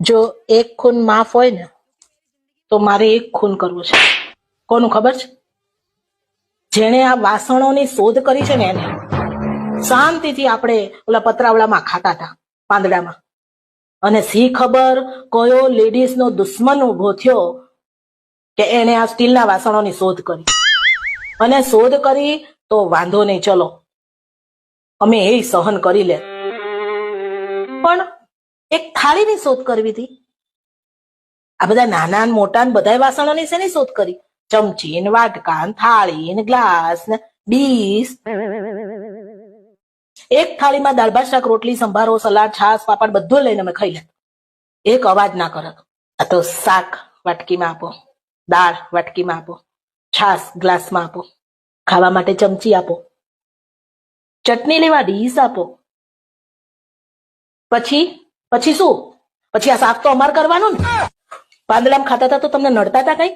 જો એક ખૂન માફ હોય ને, તો મારે એક ખૂન કરવું છે. કોનું ખબર છે? જેણે આ વાસણોની શોધ કરી છે ને એને, શાંતિથી આપણે ઓલા પતરાવડામાં ખાતા હતા, પાંદડામાં. અને સી ખબર કયો લેડીઝ નો દુશ્મન ઊભો થયો કે એને આ સ્ટીલના વાસણોની શોધ કરી. અને શોધ કરી તો વાંધો નહીં, ચલો. અમે એ સહન કરી લે. પણ એક થાળીની શોધ કરવી હતી. આ બધા નાના મોટા બધા વાસણોની શેની શોધ કરી? ચમચી ને વાટકા થાળી ને ગ્લાસ ને ડીશ. એક થાળીમાં દાળ ભાત, શાક, રોટલી, સંભારો, સલાડ છાસ પાપડ બધું લઈને અમે ખાઈ લેતા. એક અવાજ ના કરત આ તો શાક વાટકીમાં આપો, દાળ વાટકીમાં આપો, છાશ ગ્લાસમાં આપો, ખાવા માટે ચમચી આપો, ચટણી લેવા ડીશ આપો. પછી પછી શું? પછી આ શાક તો અમાર કરવાનું ને. પાંદડામ ખાતા હતા તો તમને નડતા હતા કઈ?